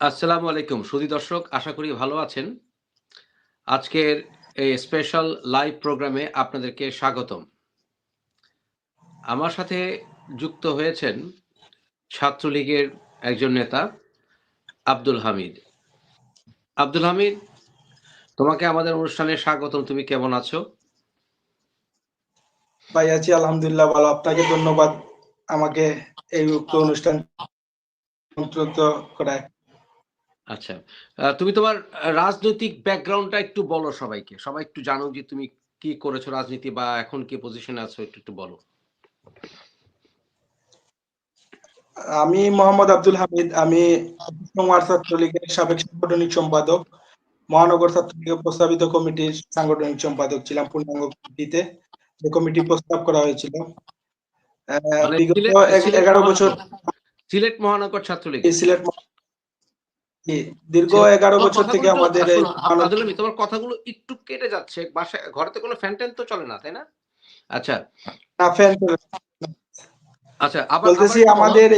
আসসালামু আলাইকুম। সুধী দর্শক, আশা করি ভালো আছেন। আজকের এই স্পেশাল লাইভ প্রোগ্রামে আপনাদেরকে স্বাগতম। আমার সাথে যুক্ত হয়েছেন ছাত্রলীগের একজন নেতা, আব্দুল হামিদ। আব্দুল হামিদ, তোমাকে আমাদের অনুষ্ঠানে স্বাগতম। তুমি কেমন আছো? ভাই, আছি আলহামদুলিল্লাহ, ভালো। আপনাকে ধন্যবাদ আমাকে এই উক্ত অনুষ্ঠান করায়। আচ্ছা। তুমি তোমার রাজনৈতিক ব্যাকগ্রাউন্ডটা একটু বলো সবাইকে। সবাই একটু জানো যে তুমি কি করেছ রাজনীতি বা এখন কি পজিশনে আছো একটু একটু বলো। আমি মোহাম্মদ আব্দুল হামিদ। আমি সোমবার ছাত্রলীগের সাবেক সাংগঠনিক সম্পাদক। মহানগর ছাত্রলীগের প্রস্তাবিত কমিটির সাংগঠনিক সম্পাদক ছিলাম পূর্ণাঙ্গ কমিটিতে। যে কমিটি প্রস্তাব করা হয়েছিল। মানে বিগত এগারো মহানগর- বছর সিলেট মহানগর ছাত্রলীগ। সিলেট দীর্ঘ এগারো বছর থেকে আমাদের তোমার কথাগুলো একটু কেটে যাচ্ছে বাসায় ঘরেতে কোনো ফ্যান ট্যান তো চলে না তাই না? আচ্ছা। না, ফ্যান আচ্ছা আবার বলতেছি আমাদের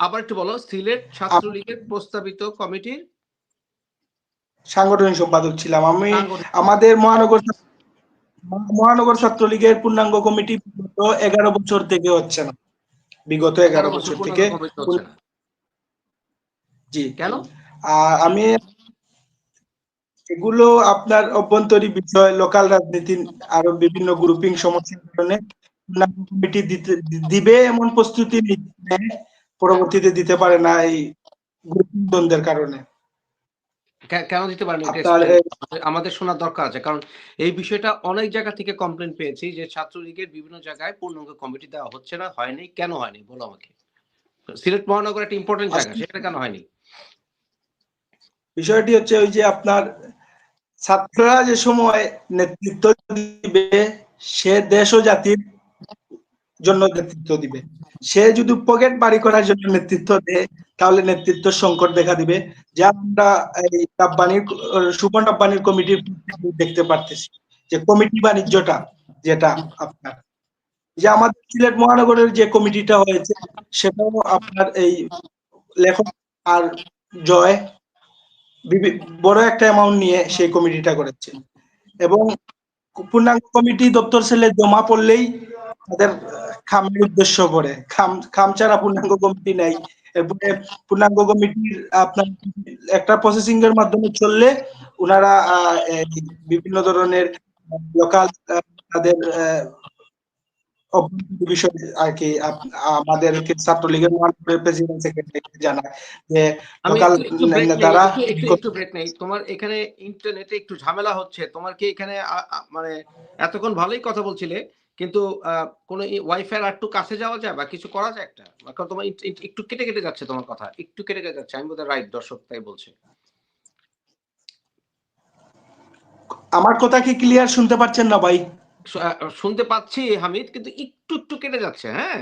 আবার একটু বলো সিলেট ছাত্রলীগের প্রস্তাবিত কমিটির সাংগঠনিক সম্পাদক ছিলাম আমি। আমাদের মহানগর মহানগর ছাত্রলীগের পূর্ণাঙ্গ কমিটি বিগত এগারো বছর থেকে হচ্ছে না। বিগত এগারো বছর থেকে। জি। কেন? আমি এগুলো আপনার অভ্যন্তরীণ বিষয় লোকাল রাজনীতি আরও বিভিন্ন গ্রুপিং সমস্যার কারণে কমিটি দিবে এমন প্রস্তুতি পরবর্তীতে দিতে পারে না এই গ্রুপিং দ্বন্দ্বের কারণে কেন দিতে পারেন। আমাদের শোনার দরকার আছে কারণ এই বিষয়টা অনেক জায়গা থেকে কমপ্লেন পেয়েছি যে ছাত্রলীগের বিভিন্ন জায়গায় পূর্ণাঙ্গ কমিটি দেওয়া হচ্ছে না হয়নি কেন হয়নি বলো আমাকে সিলেট মহানগর একটা ইম্পর্টেন্ট জায়গা। সেটা কেন হয়নি বিষয়টি হচ্ছে ওই যে আপনার ছাত্ররা যে সময় নেতৃত্ব দিবে, সে দেশ ও জাতির জন্য নেতৃত্ব দিবে। সে যদি পকেট বাড়ি করার জন্য নেতৃত্ব দেয়, তাহলে নেতৃত্ব সংকট দেখা দিবে। যা আমরা এই রাব্বানির সুপন রাব্বানির কমিটির দেখতে পারতেছি, যে কমিটি বাণিজ্যটা, যেটা আপনার, যে আমাদের সিলেট মহানগরের যে কমিটিটা হয়েছে, সেটাও আপনার এই লেখক আর জয় বড় একটা অ্যামাউন্ট নিয়ে সেই কমিটিটা করেছে। এবং পূর্ণাঙ্গ কমিটি দপ্তর সেলে জমা পড়লেই তাদের খামের উদ্দেশ্য করে। খাম খাম ছাড়া পূর্ণাঙ্গ কমিটি নাই। এরপরে পূর্ণাঙ্গ কমিটির আপনার একটা প্রসেসিং এর মাধ্যমে চললে ওনারা বিভিন্ন ধরনের লোকাল তাদের বিষয় আর কি আমাদেরকে ছাত্রলীগের প্রেসিডেন্ট সেক্রেটারি জানায় যে লোকাল নেতারা একটু- ব্রেক নেই তোমার এখানে ইন্টারনেটে একটু ঝামেলা হচ্ছে। তোমার কি এখানে মানে এতক্ষণ ভালোই কথা বলছিলে কিন্তু কোনো ওয়াইফাই আর একটু কাছে যাওয়া যায় বা কিছু করা যায় একটা? কারণ তোমার একটু কেটে কেটে যাচ্ছে তোমার কথা। একটু কেটে কেটে যাচ্ছে। আমি বোধহয় রাইট দর্শক তাই বলছে। আমার কথা কি ক্লিয়ার শুনতে পাচ্ছেন না ভাই? শুনতে পাচ্ছি হামিদ কিন্তু একটু একটু কেটে যাচ্ছে হ্যাঁ?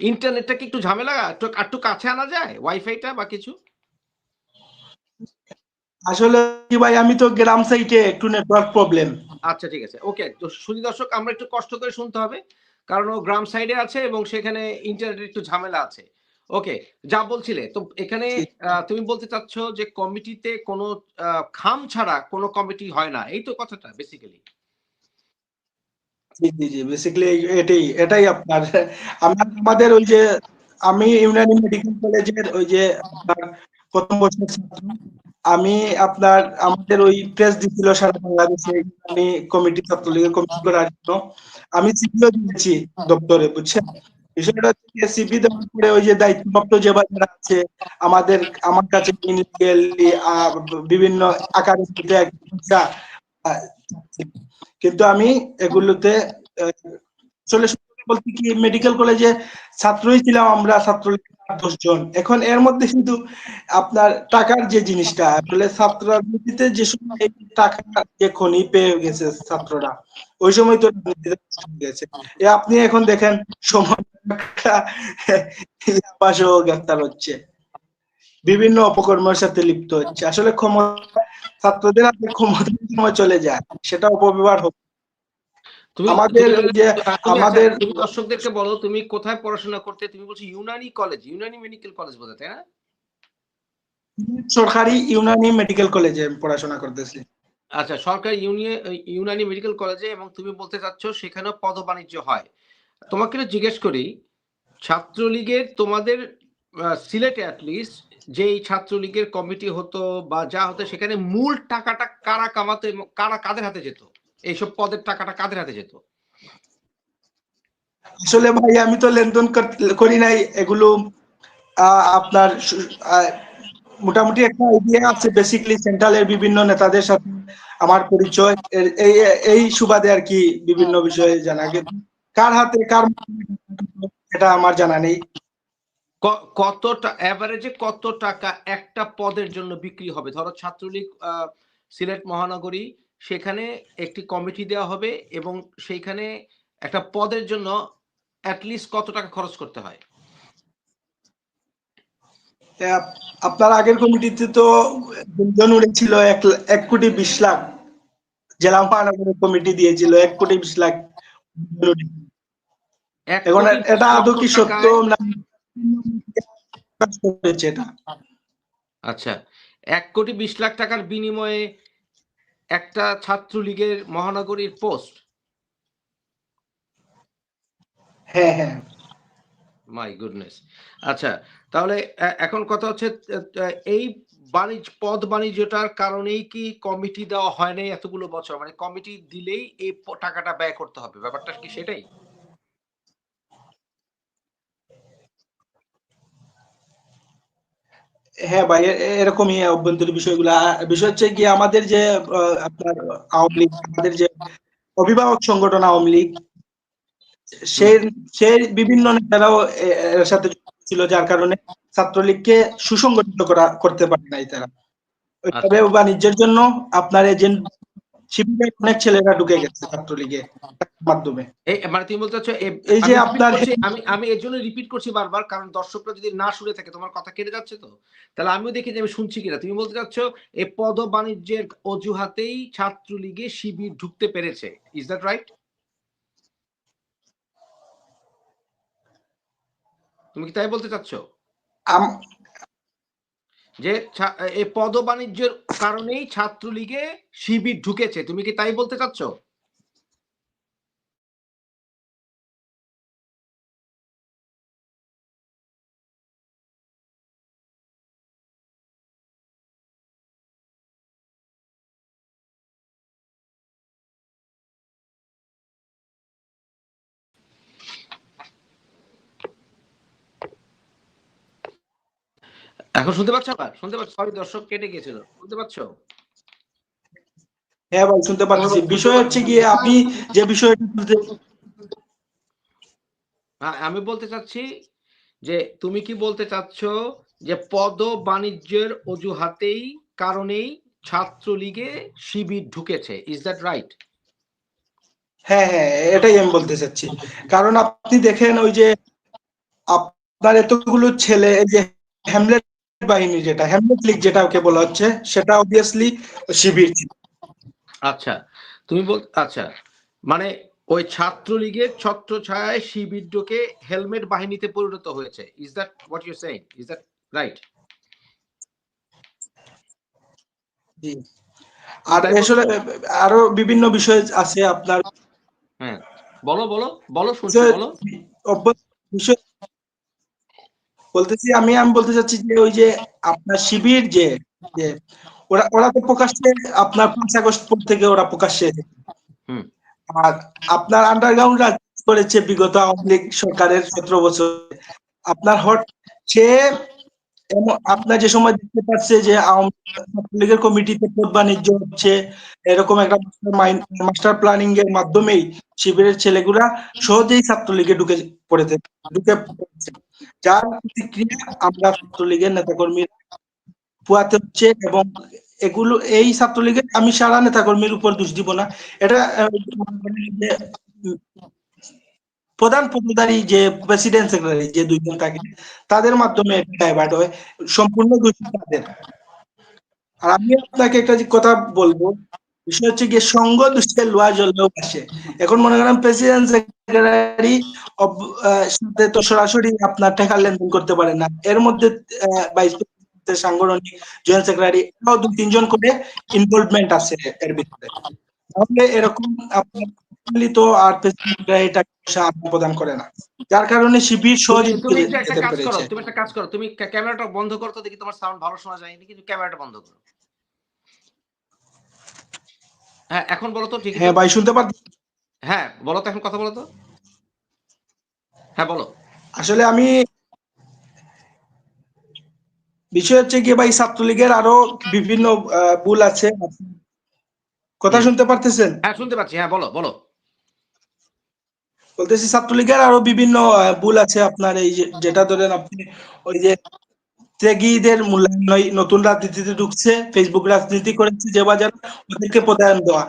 ইন্টারনেটটা কি একটু ঝামেলা একটু একটু কাছে আনা যায়? ওয়াইফাইটা বা কিছু? আসলে কি ভাই আমি তো গ্রাম সাইটে একটু নেটওয়ার্ক প্রবলেম আচ্ছা ঠিক আছে। ওকে তো সুধী দর্শক আমরা একটু কষ্ট করে শুনতে হবে কারণ ও গ্রাম সাইডে আছে এবং সেখানে ইন্টারনেট একটু ঝামেলা আছে। ওকে যা বলছিলে তো এখানে তুমি বলতে চাচ্ছ যে কমিটিতে কোনো খাম ছাড়া কোনো কমিটি হয় না এই তো কথাটা বেসিক্যালি জি জি বেসিক্যালি এটাই এটাই আপনার। আমাদের ওই যে, আমি ইউনানি মেডিকেল কলেজের ওই যে প্রথম বছর ছাত্র। আমি আপনার, আমাদের ওই প্রেস দিছিল সারা বাংলাদেশে, আমি কমিটি ছাত্রলীগের কমিটি করার জন্য। আমি সিপিও দিয়েছি দপ্তরে, বুঝছেন? বিষয়টা হচ্ছে সিপি দেওয়ার পরে ওই যে দায়িত্বপ্রাপ্ত যে বাজার আছে, আমাদের, আমার কাছে বিভিন্ন আকারে কিন্তু আমি এগুলোতে বলতে কি মেডিকেল কলেজে ছাত্রই ছিলাম আমরা ছাত্রলীগের দশ জন। এখন এর মধ্যে কিন্তু আপনার টাকার যে জিনিসটা, আসলে ছাত্র রাজনীতিতে যে সময় টাকা যে খনি পেয়ে গেছে ছাত্ররা, ওই সময় তো গেছে। আপনি এখন দেখেন, সময় পাশেও গ্রেফতার হচ্ছে। বিভিন্ন অপকর্মের সাথে লিপ্ত হচ্ছে। আসলে ক্ষমতা ছাত্রদের হাতে ক্ষমতার সময় চলে যায় সেটা অপব্যবহার তুমি আমাদের যে আমাদের দর্শকদেরকে বলো তুমি কোথায় পড়াশোনা করতে তুমি বলছো Unani college Unani medical college তাই না? সরকারি ইউনানি মেডিকেল কলেজে পড়াশোনা করতেছি। আচ্ছা সরকারি ইউনানি মেডিকেল কলেজে এবং তুমি বলতে চাচ্ছ সেখানেও পদ বাণিজ্য হয়। তোমাকে জিজ্ঞেস করি ছাত্রলীগের তোমাদের সিলেটে অ্যাটলিস্ট যেই ছাত্রলীগের কমিটি হতো বা যা হতো, সেখানে মূল টাকাটা কারা কামাতো, কারা কাদের হাতে যেত? এইসব পদের টাকাটা কাদের হাতে যেত? আসলে ভাই, আমি তো লেনদেন করি নাই, এগুলো আপনার মোটামুটি একটা আইডিয়া আছে বেসিক্যালি সেন্ট্রালের বিভিন্ন নেতাদের সাথে আমার পরিচয় এই এই সুবাদে আর কি বিভিন্ন বিষয়ে জানা কিন্তু কার হাতে, কার এটা আমার জানা নেই। ক- কত অ্যাভারেজে কত টাকা একটা পদের জন্য বিক্রি হবে? ধরো ছাত্রলীগ সিলেট মহানগরী সেখানে একটি কমিটি দেওয়া হবে এবং সেইখানে একটা পদের জন্য অ্যাটলিস্ট কত টাকা খরচ করতে হয়? আপনার আগের কমিটিতে তো গুঞ্জন উড়েছিল এক এক কোটি বিশ লাখ। জেলা মহানগরের কমিটি দিয়েছিল এক কোটি বিশ লাখ। এখন এটা আদৌ কি সত্য না করেছে এটা আচ্ছা এক কোটি বিশ লাখ টাকার বিনিময়ে একটা ছাত্রলীগের মহানগরীর পোস্ট? হ্যাঁ হ্যাঁ। মাই গুডনেস আচ্ছা তাহলে এখন কথা হচ্ছে এই বাণিজ্য পদ বাণিজ্যটার কারণেই কি কমিটি দেওয়া হয় নাই এতগুলো বছর? মানে কমিটি দিলেই এই টাকাটা ব্যয় করতে হবে। ব্যাপারটা কি সেটাই? হ্যাঁ ভাই এরকমই অভ্যন্তরীণ বিষয়গুলো। বিষয় হচ্ছে কি আমাদের যে আপনার আওয়ামী লীগ আমাদের যে অভিভাবক সংগঠন আওয়ামী লীগ সে সে বিভিন্ন নেতারাও এর সাথে ছিল যার কারণে ছাত্রলীগকে সুসংগঠিত করা করতে পারে নাই তারা। ওইভাবে বাণিজ্যের জন্য আপনার এজেন্ট শিবিরের অনেক ছেলেরা ঢুকে গেছে ছাত্রলীগে মাধ্যমে। মানে তুমি বলতে চাচ্ছ এই যে আমি repeat আপনার- আমি আমি এর জন্য রিপিট করছি বারবার কারণ দর্শকরা যদি না শুনে থাকে তোমার কথা কেটে যাচ্ছে তো? তাহলে আমিও দেখি যে আমি শুনছি কিনা। তুমি বলতে চাচ্ছ এই পদ বাণিজ্যের অজুহাতেই ছাত্রলীগে শিবির ঢুকতে পেরেছে। ইজ দ্যাট রাইট তুমি কি তাই বলতে চাচ্ছ? যে এই পদ বাণিজ্যের কারণেই ছাত্রলীগে শিবির ঢুকেছে। তুমি কি তাই বলতে চাচ্ছ? এখন শুনতে পাচ্ছ আবার? শুনতে পাচ্ছ? সরি দর্শক কেটে গিয়েছিল। শুনতে পাচ্ছ? হ্যাঁ ভাই শুনতে পাচ্ছি। বিষয় হচ্ছে গিয়ে আপনি যে বিষয়টা হ্যাঁ, আমি বলতে চাচ্ছি যে তুমি কি বলতে চাচ্ছ যে পদ বাণিজ্যের অজুহাতেই কারণেই ছাত্রলীগে শিবির ঢুকেছে? ইজ দ্যাট রাইট হ্যাঁ হ্যাঁ এটাই আমি বলতে চাচ্ছি। কারণ আপনি দেখেন ওই যে আপনার এতগুলো ছেলে এই যে হ্যামলেট বাহিনী যেটা হ্যামলেট লীগ যেটা ওকে বলা হচ্ছে সেটা অবভিয়াসলি শিবির আচ্ছা তুমি বল আচ্ছা মানে ওই ছাত্রলীগের ছত্র ছায়ায় হেলমেট বাহিনীতে পরিণত হয়েছে। Is that what you saying is that right জি। আর আসলে আরও বিভিন্ন বিষয় আছে আপনার। হ্যাঁ বলো বলো বলো শুনছি বলো। বিষয় বলতেছি আমি আমি বলতে চাচ্ছি যে ওই যে আপনার শিবির যে যে ওরা ওরা তো প্রকাশ্যে আপনার পাঁচ আগস্ট পর থেকে ওরা প্রকাশ্যে আর আপনার আন্ডারগ্রাউন্ড রাজ করেছে বিগত আওয়ামী লীগ সরকারের সতেরো বছর। আপনার হট সে আপনার যে সময় দেখতে পাচ্ছে যে আওয়ামী লীগের কমিটিতে পদ বাণিজ্য হচ্ছে এরকম একটা মাস্টার প্ল্যানিং এর মাধ্যমেই শিবিরের ছেলেগুলা সহজেই ছাত্রলীগে ঢুকে পড়েছে ঢুকে পড়েছে। যার প্রতিক্রিয়া আমরা ছাত্রলীগের নেতাকর্মী পোয়াতে হচ্ছে এবং এগুলো, এই ছাত্রলীগের আমি সারা নেতাকর্মীর উপর দোষ দিব না। এটা প্রধান পদধারী যে প্রেসিডেন্ট সেক্রেটারি যে দুইজন থাকে, তাদের মাধ্যমে ডাইভার্ট হয়। সম্পূর্ণ দোষ তাদের। আর আমি আপনাকে একটা কথা বলব বিষয় হচ্ছে গিয়ে সঙ্গ দুষ্টের আসে এখন মনে করেন প্রেসিডেন্ট সেক্রেটারি সাথে তো সরাসরি আপনার টাকা লেনদেন করতে পারে না। এর মধ্যে আছে সাংগঠনিক জয়েন্ট সেক্রেটারি এরাও দু তিনজন করে ইনভলভমেন্ট আছে এর ভিতরে। তাহলে এরকম আপনার তো আর এটা প্রদান করে না। যার কারণে শিবির সহজে তুমি একটা একটা কাজ করো তুমি একটা কাজ করো তুমি ক্যামেরাটা বন্ধ করো তো দেখি তোমার সাউন্ড ভালো শোনা যায়নি কিন্তু ক্যামেরাটা বন্ধ করো। হ্যাঁ এখন বলো তো ঠিক হ্যাঁ ভাই শুনতে পাচ্ছি হ্যাঁ বলো তো এখন কথা বলো তো। হ্যাঁ বলো। আসলে আমি বিষয় হচ্ছে কি ভাই ছাত্রলীগের আরও বিভিন্ন ভুল আছে। কথা শুনতে পারতেছেন? হ্যাঁ শুনতে পাচ্ছি। হ্যাঁ বলো বলো। বলতেছি ছাত্রলীগের আরও বিভিন্ন ভুল আছে আপনার এই যে যেটা ধরেন আপনি ওই যে ত্যাগীদের মূল্যায়ন, নতুন রাজনীতিতে ঢুকছে ফেসবুক রাজনীতি করেছে, যে বাজার ওদেরকে প্রদান দেওয়া।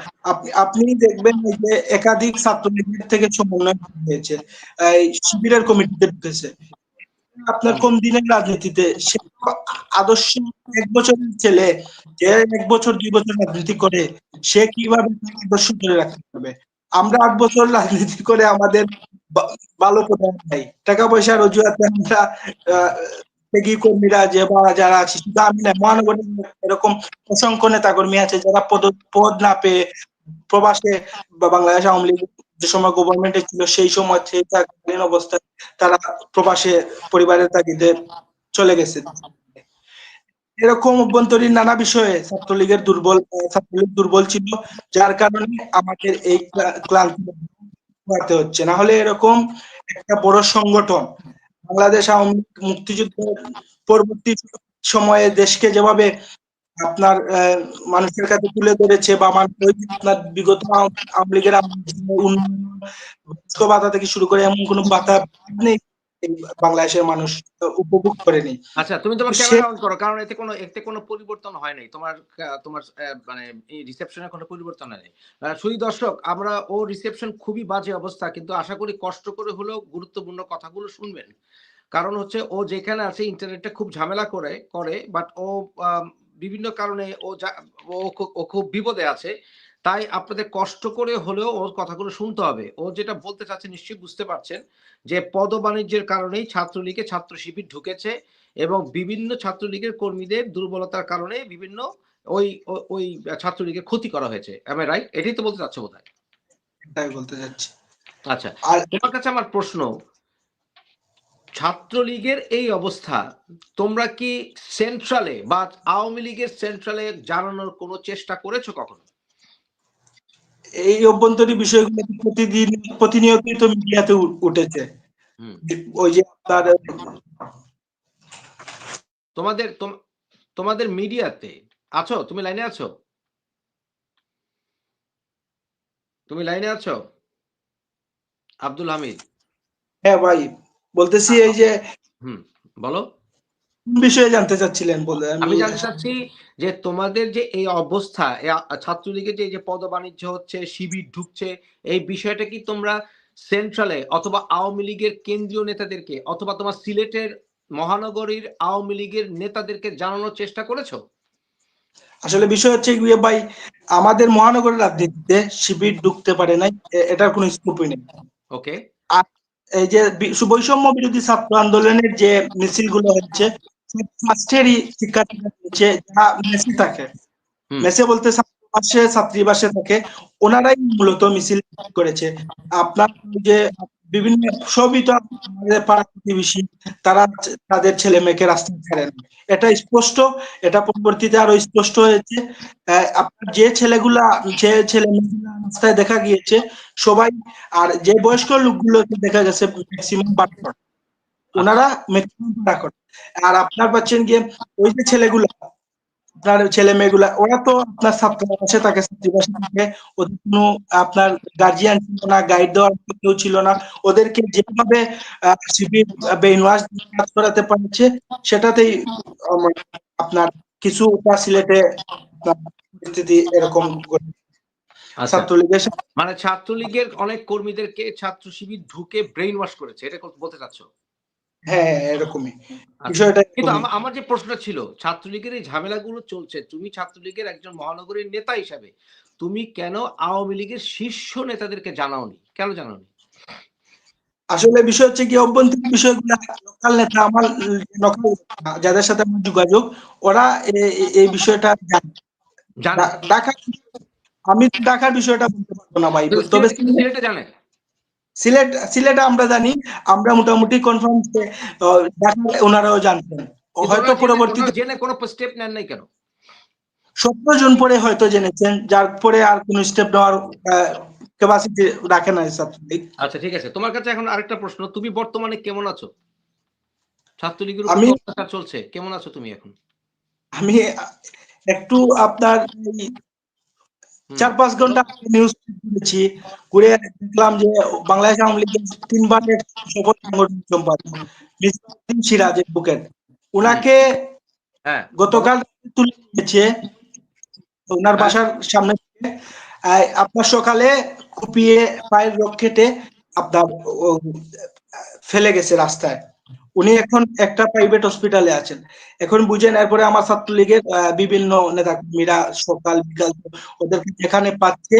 আপনি দেখবেন যে একাধিক ছাত্রলীগের থেকে সমন্বয় হয়েছে, এই শিবিরের কমিটিতে ঢুকেছে। আপনার কোন দিনের রাজনীতিতে? সে আদর্শ এক বছরের ছেলে, যে এক বছর, দুই বছর রাজনীতি করে, সে কীভাবে আদর্শ ধরে রাখতে পারবে? আমরা আট বছর রাজনীতি করে আমাদের ভালো প্রধান নাই। টাকা পয়সার অজুহাতে আমরা কর্মীরা যে বা যারা আছে, শুধু আমি না, মহানগরে এরকম অসংখ্য নেতা কর্মী আছে যারা পদ পদ না পেয়ে প্রবাসে বা বাংলাদেশ আওয়ামী লীগ যে সময় গভর্নমেন্টে ছিল, সেই সময় সেই অবস্থায় তারা প্রবাসে পরিবারের তাগিদে চলে গেছে। এরকম অভ্যন্তরীণ নানা বিষয়ে ছাত্রলীগের দুর্বল, ছাত্রলীগ দুর্বল ছিল, যার কারণে আমাদের এই ক্লান্তি হচ্ছে। না হলে এরকম একটা বড় সংগঠন বাংলাদেশ আওয়ামী মুক্তিযুদ্ধের পরবর্তী সময়ে দেশকে যেভাবে আপনার মানুষের কাছে তুলে ধরেছে বা আপনার বিগত আওয়াম- লীগের বাধা থেকে শুরু করে এমন কোনো বাধা নেই। বাংলাদেশের মানুষ উপভোগ করেনি। আচ্ছা তুমি তোমার ক্যামেরা অন করো কারণ এতে কোনো এতে কোনো পরিবর্তন হয় নাই। তোমার তোমার মানে রিসেপশনে কোনো পরিবর্তন হয় নাই। শুধু দর্শক আমরা ও রিসেপশন খুবই বাজে অবস্থা কিন্তু আশা করি কষ্ট করে হলেও গুরুত্বপূর্ণ কথাগুলো শুনবেন। কারণ হচ্ছে ও যেখানে আছে ইন্টারনেটটা খুব ঝামেলা করে করে বাট ও বিভিন্ন কারণে ও যা- ও ও খুব বিপদে আছে। তাই আপনাদের কষ্ট করে হলেও ওর কথাগুলো শুনতে হবে। ও যেটা বলতে চাচ্ছে নিশ্চয়ই বুঝতে পারছেন যে পদ বাণিজ্যের কারণেই ছাত্রলীগে ছাত্র শিবির ঢুকেছে এবং বিভিন্ন ছাত্রলীগের কর্মীদের দুর্বলতার কারণে বিভিন্ন ওই ওই ছাত্রলীগের ক্ষতি করা হয়েছে। আমি রাইট এটাই তো বলতে চাচ্ছ বোধ এটাই বলতে চাচ্ছি। আচ্ছা আর তোমার কাছে আমার প্রশ্ন ছাত্রলীগের এই অবস্থা তোমরা কি সেন্ট্রালে বা আওয়ামী লীগের সেন্ট্রালে জানানোর কোনো চেষ্টা করেছ কখনো? এই অভ্যন্তরীণ বিষয়গুলো প্রতিদিন প্রতিনিয়তই তো মিডিয়াতে উঠেছে। ওই যে আপনার তোমাদের তোমাদের মিডিয়াতে আছো? তুমি লাইনে আছো? তুমি লাইনে আছো? আব্দুল হামিদ। হ্যাঁ ভাই বলতেছি এই যে হুম বলো। বিষয়ে জানতে চাচ্ছিলেন বলে আমি জানতে চাচ্ছি যে তোমাদের যে এই অবস্থা ছাত্রলীগের যে যে পদ বাণিজ্য হচ্ছে শিবির ঢুকছে এই বিষয়টা কি তোমরা সেন্ট্রালে অথবা আওয়ামী লীগের কেন্দ্রীয় নেতাদেরকে অথবা তোমার সিলেটের মহানগরীর আওয়ামী লীগের নেতাদেরকে জানানোর চেষ্টা করেছ? আসলে বিষয় হচ্ছে গিয়ে ভাই আমাদের মহানগরের রাজনীতিতে শিবির ঢুকতে পারে নাই এটার কোনো স্কোপই নেই। ওকে আর এই যে বি- বৈষম্য বিরোধী ছাত্র আন্দোলনের যে মিছিলগুলো হচ্ছে ফার্স্টেরই শিক্ষার্থীরা যারা মেসে থাকে। মেসে বলতে ছাত্রীবাসে থাকে। ওনারাই মূলত মিছিল করেছে। আপনার যে বিভিন্ন সবই তো পাড়া প্রতিবেশী তারা তাদের ছেলে মেয়েকে রাস্তায় ছাড়েন এটা স্পষ্ট এটা পরবর্তীতে আরও স্পষ্ট হয়েছে। আপনার যে ছেলেগুলা যে ছেলে মেয়েগুলা রাস্তায় দেখা গিয়েছে সবাই আর যে বয়স্ক লোকগুলোকে দেখা গেছে ম্যাক্সিমাম বাটকর ওনারা ম্যাক্সিমাম আর আপনার পাচ্ছেন গিয়ে ওই যে যেগুলা আপনার ছেলে মেয়েগুলা ওরা তো আপনার ছাত্র আছে তাকে ছাত্রীবাসে থাকে ওদের কোনো আপনার গার্জিয়ান ছিল না গাইড দেওয়ার কেউ ছিল না। ওদেরকে যেভাবে শিবির কাজ করাতে পারছে সেটাতেই আপনার কিছু সিলেটে পরিস্থিতি এরকম। আচ্ছা। ছাত্রলীগের মানে ছাত্রলীগের অনেক কর্মীদেরকে ছাত্র শিবির ঢুকে ব্রেইন ওয়াশ করেছে এটা বলতে চাচ্ছ? হ্যাঁ হ্যাঁ, এরকমই। আচ্ছা। বিষয়টা কিন্তু আমার যে প্রশ্নটা ছিল ছাত্রলীগের এই ঝামেলাগুলো চলছে তুমি ছাত্রলীগের একজন মহানগরীর নেতা হিসাবে তুমি কেন আওয়ামী লীগের শীর্ষ নেতাদেরকে জানাওনি? কেন জানাওনি? আসলে বিষয় হচ্ছে কি অভ্যন্তরীণ বিষয়গুলো লোকাল নেতা আমার যাদের সাথে আমার যোগাযোগ ওরা এই বিষয়টা জানে। ঢাকা আমি ঢাকার বিষয়টা বলতে পারব না ভাই তবে জানে। সিলেট সিলেটে আমরা জানি আমরা মোটামুটি কনফারেন্সে ঢাকা ওনারাও জানতেন। হয়তো পরবর্তীতে জেনে কোনো স্টেপ নেন নাই কেন? সতেরো জন পরে হয়তো জেনেছেন যার পরে আর কোন স্টেপ নেওয়ার ক্যাপাসিটি রাখে না আচ্ছা ঠিক আছে। তোমার কাছে এখন আরেকটা প্রশ্ন তুমি বর্তমানে কেমন আছো? ছাত্রলীগের আমি- চলছে কেমন আছো তুমি এখন? আমি একটু আপনার। চার পাঁচ ঘণ্টা নিউজ করেছি ঘুরে দেখলাম যে বাংলাদেশ আওয়ামী লীগের তিনবারের সফল সাংগঠনিক সম্পাদক মিসবাউদ্দিন সিরাজ বুকেট ওনাকে গতকাল তুলে নিয়েছে ওনার হ্যাঁ। বাসার সামনে। আপনার সকালে কুপিয়ে পায়ের রোগ কেটে আপনার ফেলে গেছে রাস্তায়। উনি এখন একটা প্রাইভেট হসপিটালে আছেন। এখন বুঝেন, এরপরে আমার ছাত্রলীগের বিভিন্ন নেতা কর্মীরা সকাল, বিকাল ওদেরকে যেখানে পাচ্ছে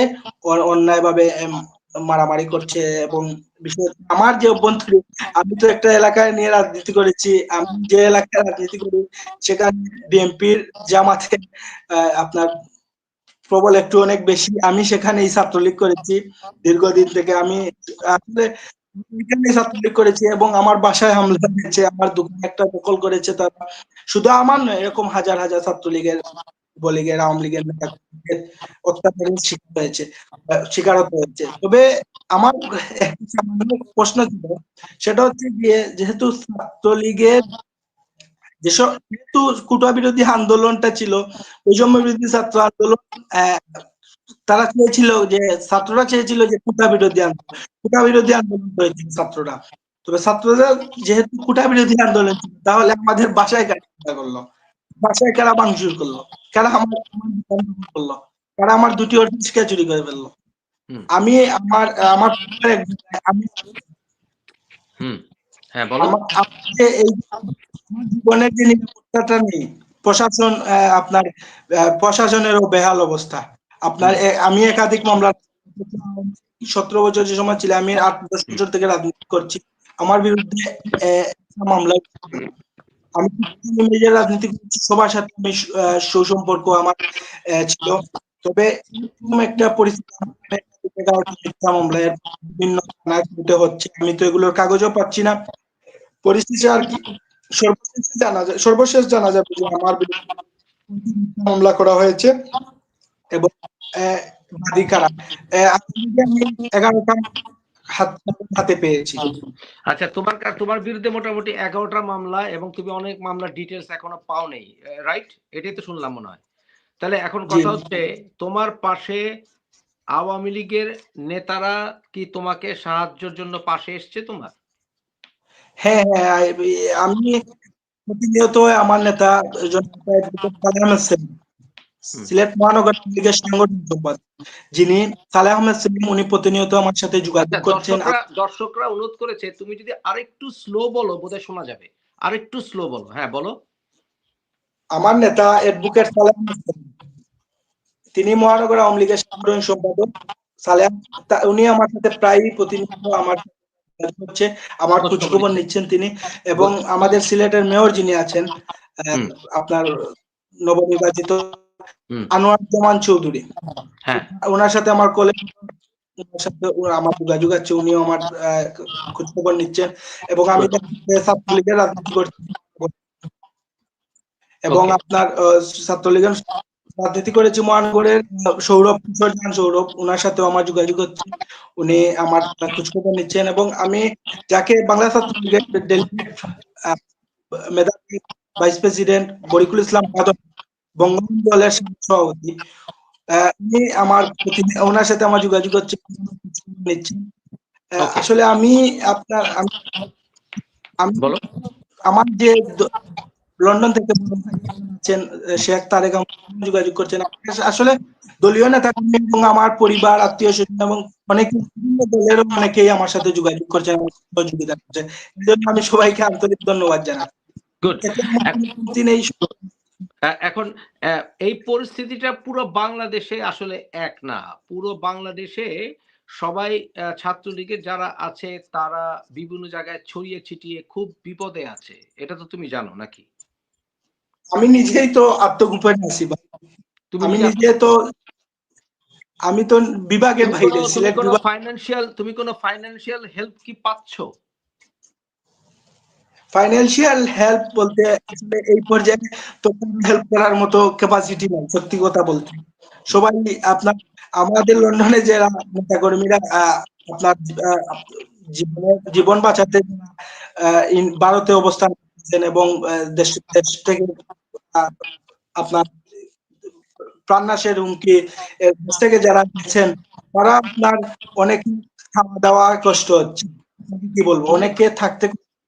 অন্যায় ভাবে মারামারি করছে এবং আমার যে অভ্যন্তরীণ আমি তো একটা এলাকায় নিয়ে রাজনীতি করেছি, আমি যে এলাকায় রাজনীতি করি, সেখানে বিএনপির জামাতে আপনার প্রবল একটু অনেক বেশি, আমি সেখানে এই ছাত্রলীগ করেছি। দীর্ঘদিন থেকে আমি আসলে এখানে করেছি এবং আমার বাসায় হামলা হয়েছে আমার দোকান একটা দখল করেছে তারা। শুধু আমার নয় এরকম হাজার হাজার ছাত্রলীগের লীগের অত্যাচারের শিকার হয়েছে আহ, শিকারত হয়েছে। তবে আমার সামান্য প্রশ্ন ছিল সেটা হচ্ছে গিয়ে যেহেতু ছাত্রলীগের যেসব যেহেতু কুটা বিরোধী আন্দোলনটা ছিল বৈষম্য বিরোধী ছাত্র আন্দোলন তারা চেয়েছিল যে ছাত্ররা চেয়েছিল যে কুটা বিরোধী আন্দোলন কুটা বিরোধী আন্দোলন করেছিল ছাত্ররা। তবে ছাত্ররা যেহেতু কুটা বিরোধী আন্দোলন তাহলে আমাদের বাসায় কারা করল? বাসায় কারা ভাঙচুর করল? কারা আমার করল? কারা আমার দুটি অর্জিসকে চুরি করে ফেলল? আমি আমার আমার আমি হ্যাঁ জীবনের যে নিরাপত্তাটা নেই প্রশাসন আপনার প্রশাসনেরও বেহাল অবস্থা। আপনার আমি একাধিক মামলা সতেরো বছর যে সময় ছিল আমি আট দশ বছর থেকে রাজনীতি করছি। আমার বিরুদ্ধে মামলা আমি নিজের রাজনীতি করছি সবার সাথে আমি সুসম্পর্ক আমার ছিল। তবে একটা পরিস্থিতি বিভিন্ন হচ্ছে। আমি তো এগুলোর কাগজও পাচ্ছি না। পরিস্থিতি আর কি সর্বশেষ জানা যায় সর্বশেষ জানা যাবে যে আমার বিরুদ্ধে মামলা করা হয়েছে। এবং এগারোটা হাতে পেয়েছি। আচ্ছা তোমার তোমার বিরুদ্ধে মোটামুটি এগারোটা মামলা এবং তুমি অনেক ডিটেলস এখনও পাও নেই রাইট এটাই তো শুনলাম মনে হয়। তাহলে এখন কথা হচ্ছে তোমার পাশে আওয়ামী লীগের নেতারা কি তোমাকে সাহায্যের জন্য পাশে এসছে তোমার? হ্যাঁ হ্যাঁ আমি প্রতিনিয়ত আমার নেতা সিলেট মহানগর লীগের সাংগঠনিক সম্পাদক যিনি সালেহ আহমেদ সেলিম উনি প্রতিনিয়ত আমার সাথে যোগাযোগ আচ্ছা, করছেন। দর্শকরা অনুরোধ করেছে তুমি যদি আরেকটু স্লো বলো বোধহয় শোনা যাবে। আরেকটু স্লো বলো। হ্যাঁ বলো। আমার নেতা অ্যাডভোকেট সালেহ আহমেদ তিনি মহানগর আওয়ামী লীগের সাধারণ সম্পাদক। সালেহ তা- উনি আমার সাথে প্রায়ই প্রতিনিয়ত আমার যোগাযোগ আমার খোঁজ খবর নিচ্ছেন তিনি এবং আমাদের সিলেটের মেয়র যিনি আছেন আহ, আপনার নবনির্বাচিত। আনোয়ার জামান চৌধুরী। হ্যাঁ। ওনার সাথে আমার কলেজ সাথে আমার যোগাযোগ আছে উনিও আমার নিচ্ছেন এবং আমি ছাত্রলীগের রাজনীতি করছি। এবং আপনার ছাত্রলীগের রাজনীতি করেছি মহানগরের সৌরভ কিশোর জান সৌরভ ওনার সাথেও আমার যোগাযোগ হচ্ছে। উনি আমার খোঁজ খবর নিচ্ছেন এবং আমি যাকে বাংলা ছাত্রলীগের ডেলিগেট মেধাবী ভাইস প্রেসিডেন্ট বরিকুল ইসলাম যাদব বঙ্গবন্ধু দলের সভাপতি উনি আমার ওনার সাথে আমার যোগাযোগ হচ্ছে আসলে আমি আপনার আমি আমার যে লন্ডন থেকে আছেন শেখ তারেক যোগাযোগ করছেন। আসলে দলীয় নেতা এবং আমার পরিবার আত্মীয় স্বজন এবং অনেক দলেরও অনেকেই আমার সাথে যোগাযোগ করছেন সহযোগিতা করছেন। এই জন্য আমি সবাইকে আন্তরিক ধন্যবাদ জানাই এখন এই পরিস্থিতিটা পুরো বাংলাদেশে আসলে এক না। পুরো বাংলাদেশে সবাই ছাত্রলীগের যারা আছে তারা বিভিন্ন জায়গায় ছড়িয়ে ছিটিয়ে খুব বিপদে আছে। এটা তো তুমি জানো নাকি? আমি নিজেই তো আত্মগোপনে আছি তুমি আমি নিজে- তো আমি তো বিভাগের বাইরে বিভাগ ফাইন্যান্সিয়াল তুমি কোনো ফাইন্যান্সিয়াল হেল্প কি পাচ্ছ? ফাইন্যান্সিয়াল হেল্প বলতে আসলে এই পর্যায়ে তো হেল্প করার মতো ক্যাপাসিটি নাই, সত্যি কথা বলতে। সবাই আপনার, আমাদের লন্ডনে যারা নেতা কর্মীরা আপনার জীবন বাঁচাতে ভারতে অবস্থান করছেন এবং দেশ দেশ থেকে আপনার প্রাণনাশের হুমকি দেশ থেকে যারা তারা আপনার অনেক খাওয়া দাওয়া কষ্ট হচ্ছে। কি বলব? অনেকে থাকতে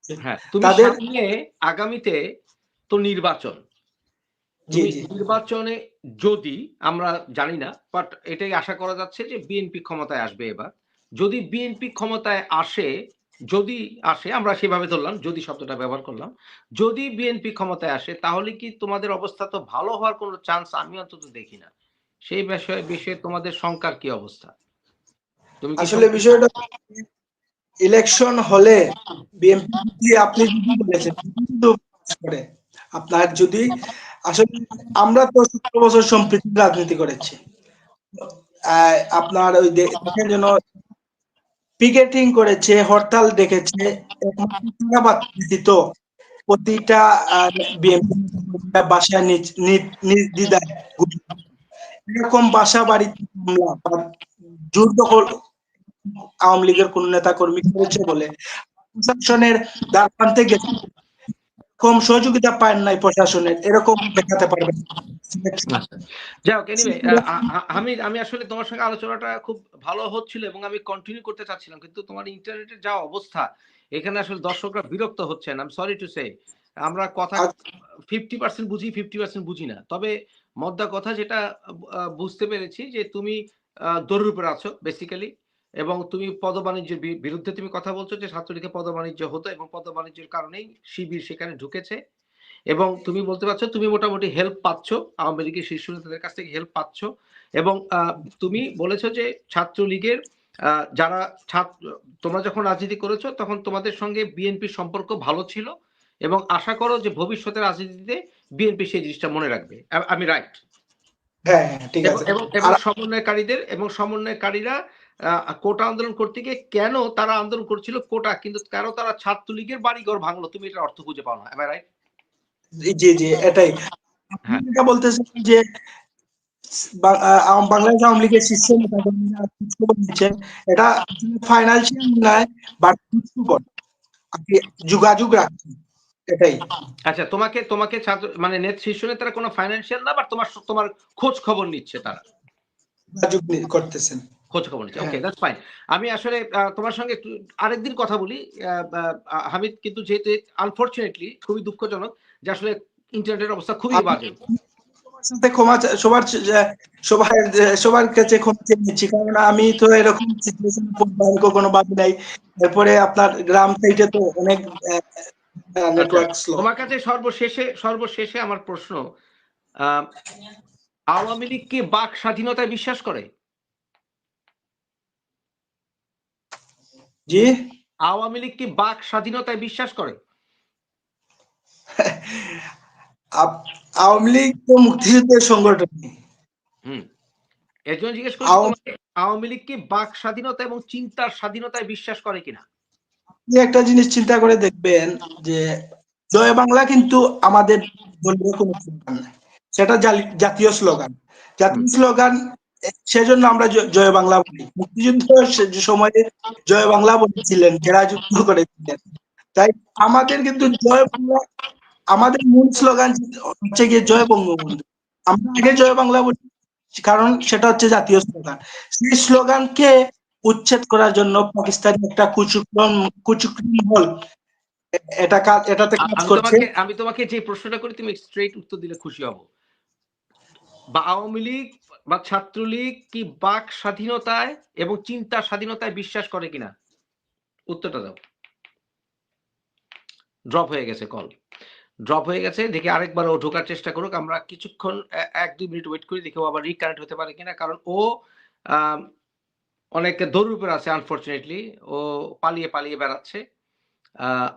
হ্যাঁ তুমি সামনে আগামীতে তো নির্বাচন। নির্বাচনে যদি আমরা জানি না বাট এটাই আশা করা যাচ্ছে যে বিএনপি ক্ষমতায় আসবে এবার। যদি বিএনপি ক্ষমতায় আসে যদি আসে আমরা সেভাবে ধরলাম যদি শব্দটা ব্যবহার করলাম যদি বিএনপি ক্ষমতায় আসে তাহলে কি তোমাদের অবস্থা তো ভালো হওয়ার কোনো চান্স আমি অন্তত দেখি না। সেই বিষয়ে বিষয়ে তোমাদের শঙ্কার কি অবস্থা? তুমি আসলে বিষয়টা ইলেকশন হলে বিএনপি আপনি বলেছেন আপনার যদি আসলে আমরা তো সতেরো বছর সম্প্রীতি রাজনীতি করেছি। আপনার ওই দেখেন যেন পিকেটিং করেছে, হরতাল একমাত্র প্রতিটা বাসায় গুলি এরকম বাসা বাড়িতে হামলা বা জোর দখল আওয়ামী লীগের কোন নেতা কর্মী করেছে বলে। প্রশাসনের দ্বার প্রান্তে গেছে। কম সহযোগিতা পায় নাই প্রশাসনের। এরকম দেখাতে পারবেন যাই হোক এনিওয়ে আমি আমি আসলে তোমার সঙ্গে আলোচনাটা খুব ভালো হচ্ছিল এবং আমি কন্টিনিউ করতে চাচ্ছিলাম। কিন্তু তোমার ইন্টারনেটের যা অবস্থা এখানে আসলে দর্শকরা বিরক্ত হচ্ছেন আই সরি টু সে আমরা কথা ফিফটি পার্সেন্ট বুঝি ফিফটি পার্সেন্ট বুঝি না। তবে মদ্দা কথা যেটা বুঝতে পেরেছি যে তুমি দৌড়ের উপরে আছো বেসিক্যালি এবং তুমি পদ বাণিজ্যের বিরুদ্ধে তুমি কথা বলছো যে ছাত্রলীগে পদ বাণিজ্য হতো এবং পদ বাণিজ্যের কারণেই শিবির সেখানে ঢুকেছে। এবং তুমি বলতে পারছ তুমি মোটামুটি হেল্প পাচ্ছ আওয়ামী লীগের শীর্ষ নেতাদের কাছ থেকে হেল্প পাচ্ছ। এবং তুমি বলেছ যে ছাত্রলীগের যারা ছাত্র তোমরা যখন রাজনীতি করেছ তখন তোমাদের সঙ্গে বিএনপির সম্পর্ক ভালো ছিল এবং আশা করো যে ভবিষ্যতে রাজনীতিতে বিএনপি সেই জিনিসটা মনে রাখবে। আমি রাইট হ্যাঁ হ্যাঁ, ঠিক আছে। এবং সমন্বয়কারীদের এবং সমন্বয়কারীরা কোটা আন্দোলন করতে গিয়ে কেন তারা আন্দোলন করছিল? কোটা কিন্তু কেন তারা ছাত্রলীগের বাড়িঘর ভাঙলো? তুমি এটা অর্থ খুঁজে পাও না এম রাইট জি জি এটাই। আপনি হ্যাঁ। বলতেছেন যে বাংলাদেশ আওয়ামী লীগের বলছেন এটা ফাইন্যান্সিয়াল নয় বাট যোগাযোগ রাখছেন এটাই। আচ্ছা তোমাকে তোমাকে ছাত্র মানে নেত শীর্ষ নেতারা কোনো ফাইন্যান্সিয়াল না বাট তোমার তোমার খোঁজ খবর নিচ্ছে তারা? যোগাযোগ করতেছেন। খোঁজ খবর নিচ্ছে ওকে। দ্যাটস ফাইন আমি আসলে তোমার সঙ্গে একটু আরেকদিন কথা বলি। হামিদ কিন্তু যেহেতু আনফরচুনেটলি খুবই দুঃখজনক যে আসলে ইন্টারনেটের অবস্থা খুবই বাজে। ক্ষমা সবার সবার সবার কাছে ক্ষমা চেয়ে নিচ্ছি। কারণ আমি তো এরকম সিচুয়েশন কখনো ভাবি নাই। এরপরে আপনার গ্রাম সাইডে তো অনেক নেটওয়ার্ক স্লো তোমার কাছে সর্বশেষে সর্বশেষে আমার প্রশ্ন আহ, আওয়ামী লীগ কি বাক স্বাধীনতায় বিশ্বাস করে? জি? আওয়ামী লীগ কি বাক স্বাধীনতায় বিশ্বাস করে? আওয়ামী লীগ তো মুক্তিযুদ্ধের সংগঠন। হুম। এর জন্য জিজ্ঞেস করছি আওয়ামী লীগ কি বাক স্বাধীনতা এবং চিন্তার স্বাধীনতায় বিশ্বাস করে কিনা? আপনি একটা জিনিস চিন্তা করে দেখবেন যে জয় বাংলা কিন্তু আমাদের দলীয় কোনো স্লোগান সেটা জাতীয় স্লোগান। জাতীয় স্লোগান সেজন্য আমরা জয় বাংলা বলি। মুক্তিযুদ্ধ সময়ে জয় বাংলা বলেছিলেন যারা যুদ্ধ করেছিলেন। তাই আমাদের কিন্তু জয় বাংলা আমাদের মূল স্লোগান হচ্ছে গিয়ে জয় বঙ্গবন্ধু। আমরা আগে জয় বাংলা বলি কারণ সেটা হচ্ছে জাতীয় স্লোগান। সেই স্লোগানকে উচ্ছেদ করার জন্য পাকিস্তানি একটা কুচক্রম কুচক্রম হল এটা কাজ এটাতে কাজ করছে। আমি তোমাকে যে প্রশ্নটা করি তুমি স্ট্রেট উত্তর দিলে খুশি হব। বা আওয়ামী লীগ বা ছাত্রলীগ কি বাক স্বাধীনতায় এবং চিন্তা স্বাধীনতায় বিশ্বাস করে কিনা? উত্তরটা দাও। ড্রপ হয়ে গেছে কল ড্রপ হয়ে গেছে, দেখি আরেকবার ও ঢোকার চেষ্টা করুক। আমরা কিছুক্ষণ এক, দুই মিনিট ওয়েট করি, দেখি ও আবার রিকানেক্ট হতে পারে কিনা। কারণ ও অনেক দৌড়ের আছে আনফরচুনেটলি ও পালিয়ে পালিয়ে বেড়াচ্ছে।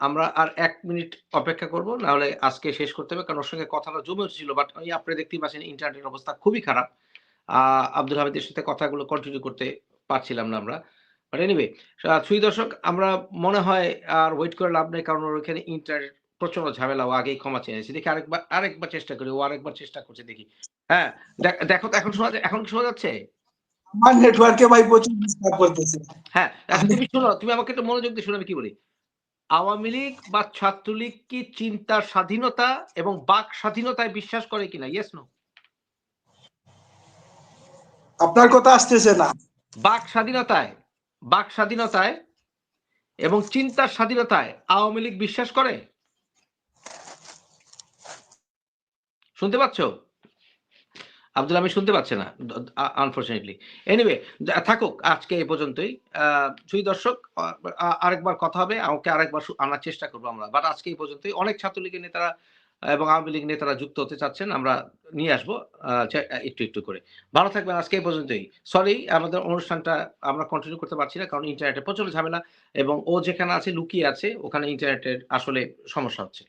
আমরা আর এক মিনিট অপেক্ষা করব না হলে আজকে শেষ করতে হবে। কারণ ওর সঙ্গে কথাটা জমে উঠেছিল বাট ওই আপনি দেখতেই পাচ্ছেন ইন্টারনেটের অবস্থা খুবই খারাপ। আব্দুল হামিদের সাথে কথাগুলো কন্টিনিউ করতে পারছিলাম না আমরা। বাট এনিওয়ে সুই দর্শক আমরা মনে হয় আর ওয়েট করে লাভ নেই কারণ ওখানে ইন্টারনেট প্রচণ্ড ঝামেলা ও আগেই ক্ষমা চেয়েছে দেখি আরেকবার আরেকবার চেষ্টা করি ও আরেকবার চেষ্টা করছে দেখি। হ্যাঁ দেখো তো এখন শোনা এখন শোনা যাচ্ছে? আমার নেটওয়ার্কে ভাই প্রচুর ডিস্টার্ব করতেছে। হ্যাঁ তুমি শোনো তুমি আমাকে একটু মনোযোগ দিয়ে শোনো আমি কি বলি? আওয়ামী লীগ বা ছাত্রলীগ কি চিন্তার স্বাধীনতা এবং বাক স্বাধীনতায় বিশ্বাস করে কিনা? ইয়েস নো আপনার কথা আসতেছে না। বাক স্বাধীনতায় বাক স্বাধীনতায় এবং চিন্তার স্বাধীনতায় আওয়ামী লীগ বিশ্বাস করে? শুনতে পাচ্ছ? আব্দুল আমি শুনতে পাচ্ছে না আনফরচুনেটলি এনিওয়ে থাকুক, আজকে এই পর্যন্তই। সুই দর্শক আরেকবার কথা হবে, আমাকে আরেকবার আনার চেষ্টা করব আমরা। বাট আজকে এই পর্যন্তই। অনেক ছাত্রলীগের নেতারা এবং আওয়ামী লীগ নেতারা যুক্ত হতে চাচ্ছেন, আমরা নিয়ে আসব একটু একটু করে। ভালো থাকবেন আজকে এই পর্যন্তই। সরি আমাদের অনুষ্ঠানটা আমরা কন্টিনিউ করতে পারছি না, কারণ ইন্টারনেটে প্রচুর ঝামেলা এবং ও যেখানে আছে, লুকিয়ে আছে, ওখানে ইন্টারনেটের আসলে সমস্যা হচ্ছে।